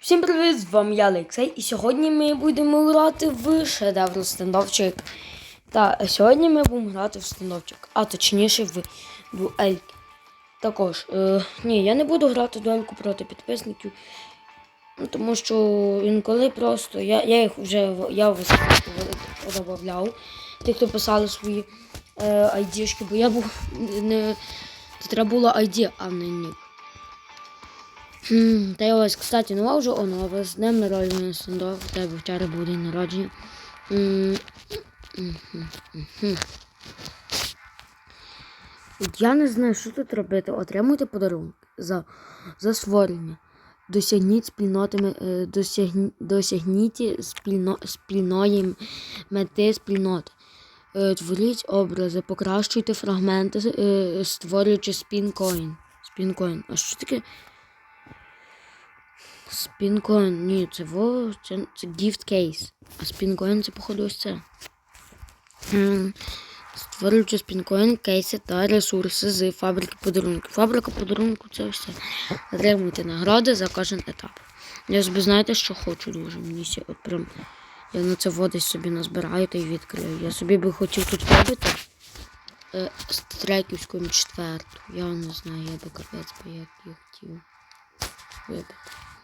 Всім привіт! З вами я Олексій, і сьогодні ми будемо грати в шедевр стендовчик. Та сьогодні ми будемо грати в стендовчик, а точніше в дуель. Також, е, ні, я не буду грати дуельку проти підписників, ну, тому що інколи просто я, я їх вже я вас додавав, тих, хто писали свої е, айдішки, бо я був не. Це треба було ID, а не нік. Та я ось, кстати, нова вже онова. З днем народження стендов. У тебе вчора був народження. Я не знаю, що тут робити. Отримуйте подарунок за, за створення. Досягніть спільнотами, е, досягні, досягніть спільно, спільної мети спільноти. Е, Творіть образи, покращуйте фрагменти, е, створюючи спінкоін. Спінкоін. А що таке? Спінкоін, ні, це во, це, це gift кейс. А спінкоін це, походу, ось це. Створюючи спінкоін, кейси та ресурси з фабрики подарунків. Фабрика подарунку це все. Отримуйте нагороди за кожен етап. Я собі знаєте, що хочу дуже. Мені ще от прям. Я на це водись собі назбираю та й відкрию. Я собі би хотів тут вибити е, стреківську четверту. Я не знаю, я би капець би як її хотів вибити.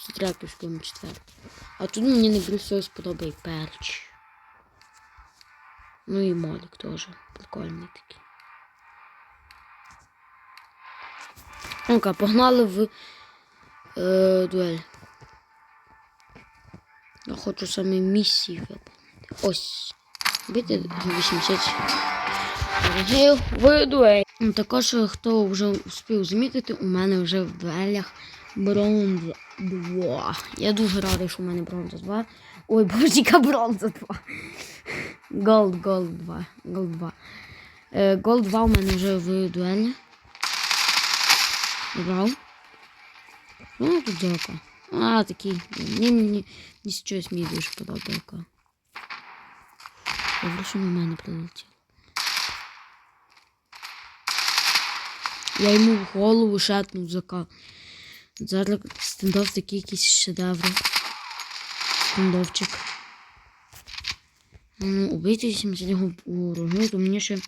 Стреківську четверту. А тут мені не більше сподобає перч. Ну і молік теж. Прикольний такий. Ну-ка, погнали в е, дуель. Я хочу саме місії виповнити. Ось. Бити 80 регів в дуель. Ну, Також, е, хто вже успів замітити, у мене вже в дуелях бронза 2. Я дуже радий, що у мене бронза 2. Ой, божіка бронза 2. Голд, голд 2. Голд 2. Е, Голд 2 у мене вже в дуелі. Брав. Ну, тут дяка. А, такий. Ні, ні, ні. Ні з чогось мені дуже подобається. Добре, що на мене прилетіло. Я йому в голову шатнув зака. Зараз стендов такий якийсь шедевр. Стендовчик. Ну, убити 80 урону, то мені ще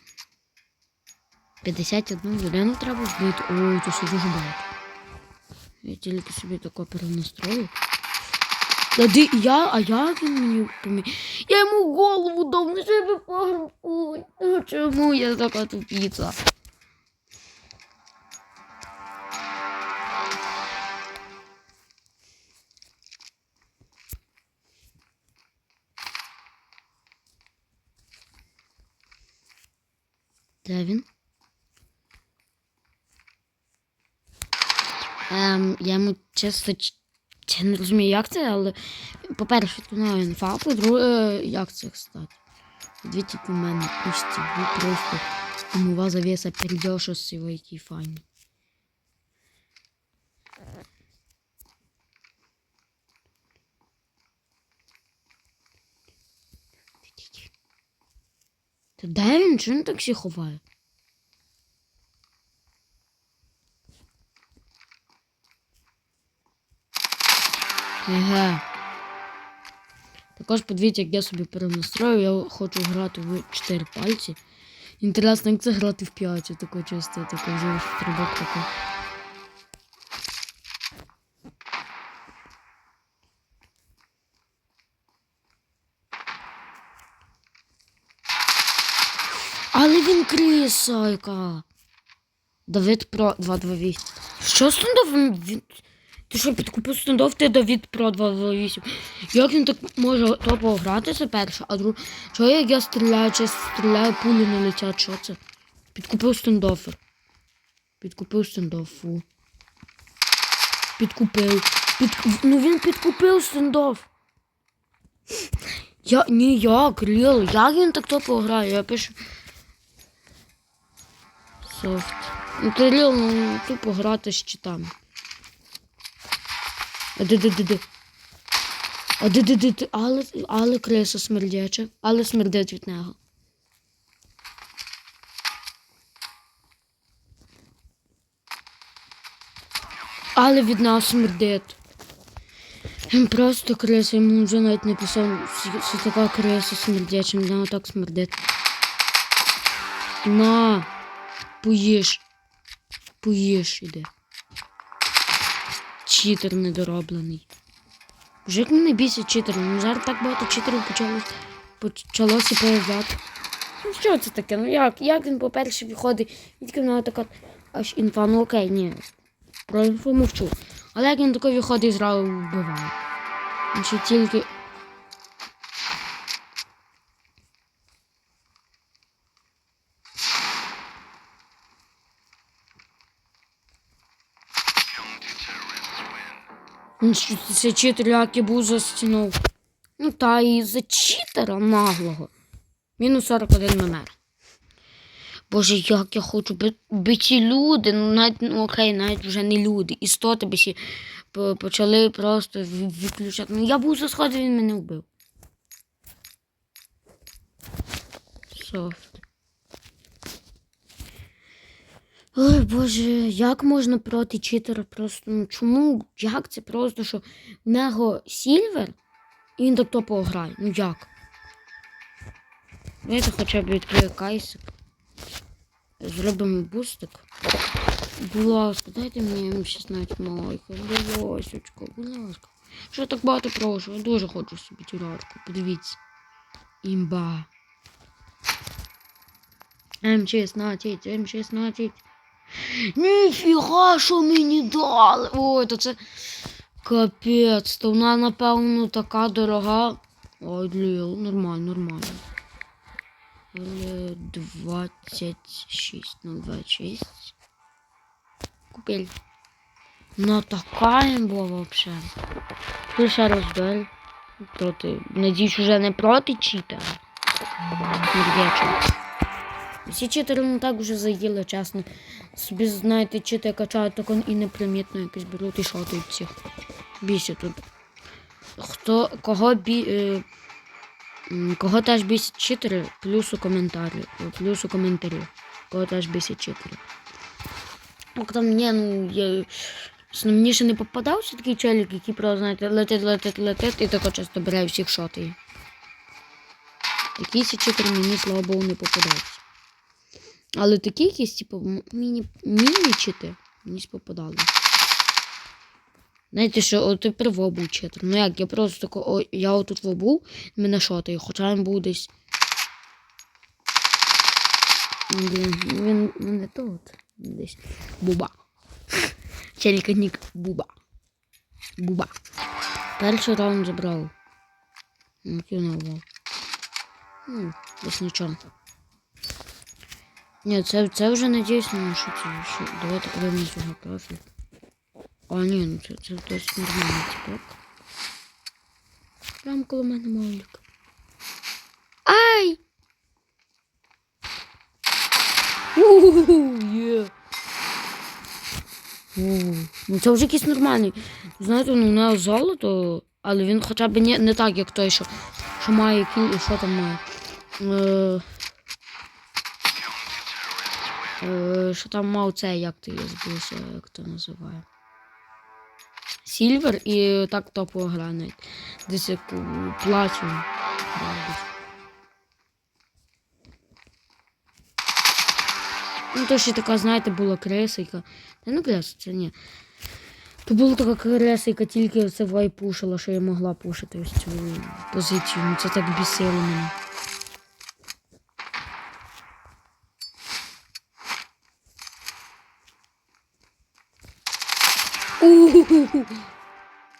51 людину треба вбити. Ой, це ще дуже багато. Я тільки собі тако перенастрою. Та ди, я, а як він мені помі... Я йому голову дав, на себе ну чому я така тупіця? Де він? Ем, я йому чесно я не розумію, як це, але по-перше, тут немає інфа, по-друге, як це кстати. Типу в мене пусті, ви просто умова завеса перейдеш з його який файний. Та де він? Чого він так всі ховає? Еге. Також подивіться, як я собі перенастрою, я хочу грати в 4 пальці. Інтересно, як це грати в 5, таке чисто, таке вже стрибок такий. Але він крисайка. Давид Про 228. Що? Він... Ти що, підкупив стендов, ти Давід Про 228. Як він так може топово грати, це перше, а друге, що як я стріляю, чи стріляю, пулі не летять, що це? Підкупив стендофер. Підкупив стендов, фу. Підкупив. Під... Ну він підкупив стендов. Я ніяк, Ріл, як він так топово грає? Я пишу. Софт. Ну ти Ріл, ну тупо грати з читами. А де де де де? А де де де? Але, але криса смердяча, але смердить від нього. Але від нас смердить. Він просто криса, йому вже навіть не писав, що така криса смердяча, вона так смердить. На, поїж. Поїж іде. Читер недороблений. Вже як мене бісить читер, ну зараз так багато читерів почалось, почалося появляти. Ну що це таке? Ну як? Як він, по-перше, виходить, і тільки в така аж інфа, ну окей, ні. Про інфу мовчу. Але як він такий виходить і зразу вбиває. Він ще тільки. Це читер, як і був за стіною. Ну та і за читера наглого. Мінус 41 мемер. Боже, як я хочу би, би ці люди, ну навіть ну, окей, навіть вже не люди. Істоти би почали просто виключати. Ну я був за сходи, він мене вбив. Софт. Ой, Боже, як можна проти читера просто. Ну чому? Як це просто, що в нього сільвер і він так топово грає? Ну як? Давайте хоча б відкрию кайсик. Зробимо бустик. Будь ласка, дайте мені М16 майка. Будь будь ласка. Що я так багато прошу? Я дуже хочу собі тюрарку. Подивіться. Імба. М16, М16. Ніфіга, що мені дали. Ой, то це капець. То вона, напевно, така дорога. Ой, ліл, нормально, нормально. Е, 26, ну 26. Купили. Ну така імба вообще. Лише розбель. Проти. Надіюсь, уже не проти читера. Смердячого. Всі читери не так вже заїли, чесно. Собі, знаєте, чити качають так і непримітно якось беруть і шотують всіх. Більше тут. Хто, кого бі... Е, кого теж бісять читери, плюс у коментарі. Плюс у коментарі. Кого теж бісять читери. Ну, там ні, ну, я... ну, Мені ще не попадався такий челік, який просто, знаєте, летить, летить, летить і тако часто бере всіх шотає. Такий читер мені, слава Богу, не попадався. Але такі якісь, типу, міні, міні-чити мені попадали. Знаєте, що от тепер в був читер. Ну як, я просто тако, о, я отут в був, мене шотає, хоча він був десь. Блін, він не тут. Десь. Буба. Челіка нік Буба. Буба. Перший раунд забрав. Ну, кинув. Ну, десь нічого. Ні, це, це вже не дійсно, що це. Що... Давайте подивимось його профіль. А, ні, ну це, це досить нормальний типок. Прям коло мене молік. Ай! Ууу, є. Ууу, Ну це вже якийсь нормальний. Знаєте, ну не золото, але він хоча б не, не так, як той, що, що має що там має. Е, що там мав це, як то є збився, як то називає. Сільвер і так топово навіть. Десь як у платю. Ну, то ще така, знаєте, була кресика. Та не це ні. То була така креса, яка тільки це вай пушила, що я могла пушити ось цю позицію. Ну це так бісило мене.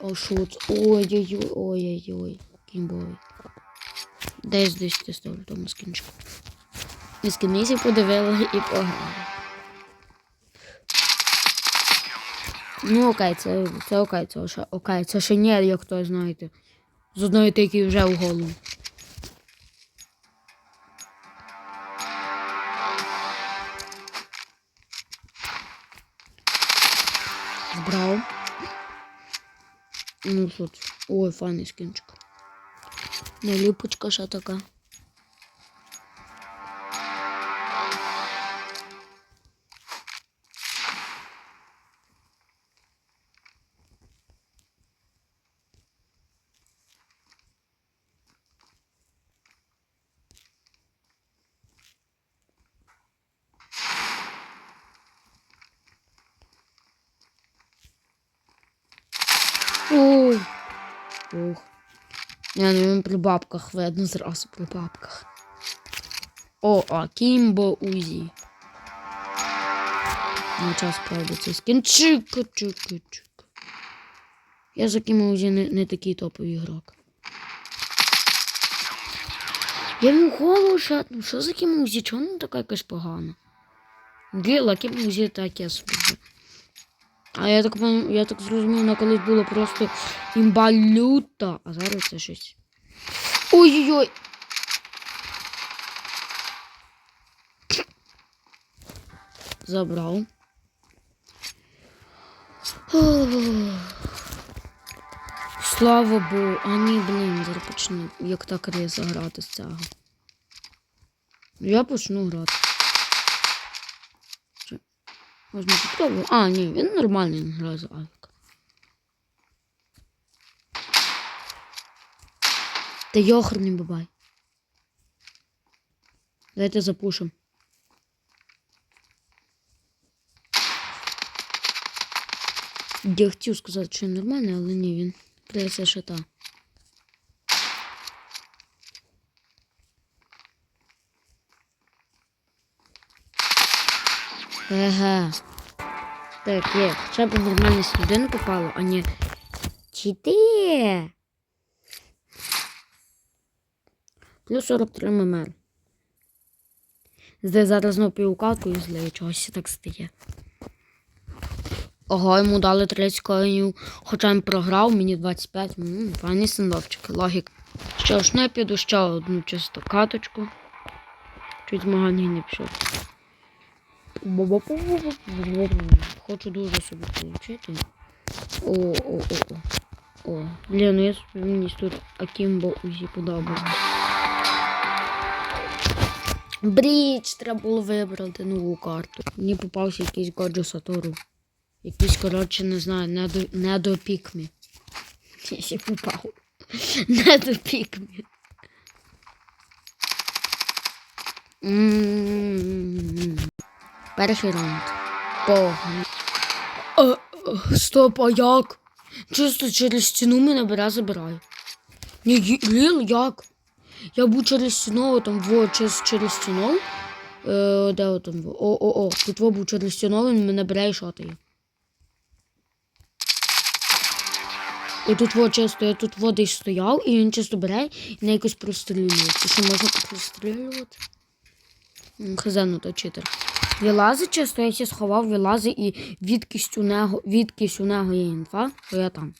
О, шут. Ой-ой-ой, ой-ой-ой. Кімбой. Десь десь ти ставлю тому скінчику. І скінисі подивила і пограла. Ну окей, це, це окей, це ще окей, це ще не, як то знаєте. З одної тики вже в голову. Збрав. Ну тут. Ой, файний скінчик. Наліпочка ще така. Ух. Я не він при бабках видно зразу при бабках. О, а Кімбо Узі. На час, правда, це скін. Чика, чика. Я за Кімбо Узі не, не такий топовий ігрок. Я йому голову шатну. Що за Кімбо Узі? Чого вона така якась погана? Діла, Кімбо Узі таке собі. А я так пон- я так зрозумів, вона колись було просто імба люта, а зараз це щось. Ой-ой-ой! Забрав. Слава Богу, а ні, блін, зараз почну як так риса грати з цього. Я почну грати. Можна попробувати. А, ні, він нормальний він грає за Авік. Та бабай. Давайте запушим. Я хотів сказати, що він але ні, він прийде шита. Еге. Так, є. Хоча б нормально людину попало, а не. Чи ти? Плюс 43 мм. Де зараз знову півкатку і злею чогось так стає. Ого, йому дали 30 коїнів, хоча він програв, мені 25. М, Файний стендовчик, логік. Що ж, ну я піду ще одну чисто каточку. Чуть змагання не пішов. Хочу дуже собі отримати. О, о, о, о. О, блін, ну я мені тут Акімбо Узі подобається. Бріч, треба було вибрати нову карту. Мені попався якийсь Годжо Сатору. Якийсь, коротше, не знаю, не до, не до пікмі. Я ще попав. Не до пікмі. М. Перший раунд. Погано. А, а, стоп, а як? Чисто через стіну мене бере забирає. Ні, Ліл, як? Я був через стіну, там во через, через стіну. Е, де там? О, о, о, тут во був через стіну, він мене бере і шотає. І тут во чисто, я тут во десь стояв, і він чисто бере і на якось прострілює. Це що можна прострілювати? М, ну то читер. Вилазить чисто, я ще сховав, вилазить і відкись у нього, нього є інфа, що я там.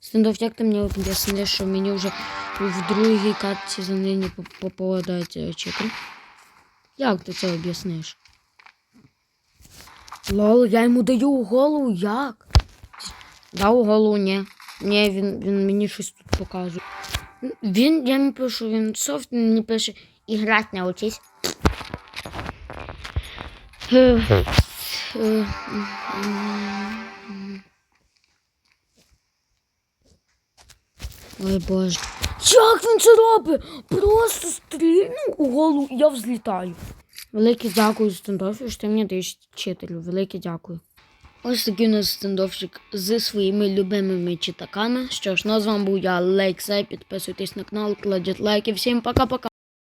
Стендов, як ти мені об'ясниш, що мені вже в другій катці за нині попадається читер? Як ти це об'ясниш? Лол, я йому даю голову, як? Дав голову, ні. Ні, він, він мені щось тут показує. Він, я йому пишу, він софт, мені пише, іграть научись. Ой боже. Як він це робить? Просто стрільнув у голову і я взлітаю. Велике дякую стендофі, що ти мені даєш читарю. Велике дякую. Ось такий у нас стендовщик зі своїми любимими читаками. Що ж, ну з вами був я, Лейксай. Підписуйтесь на канал, кладіть лайки. Всім пока-пока.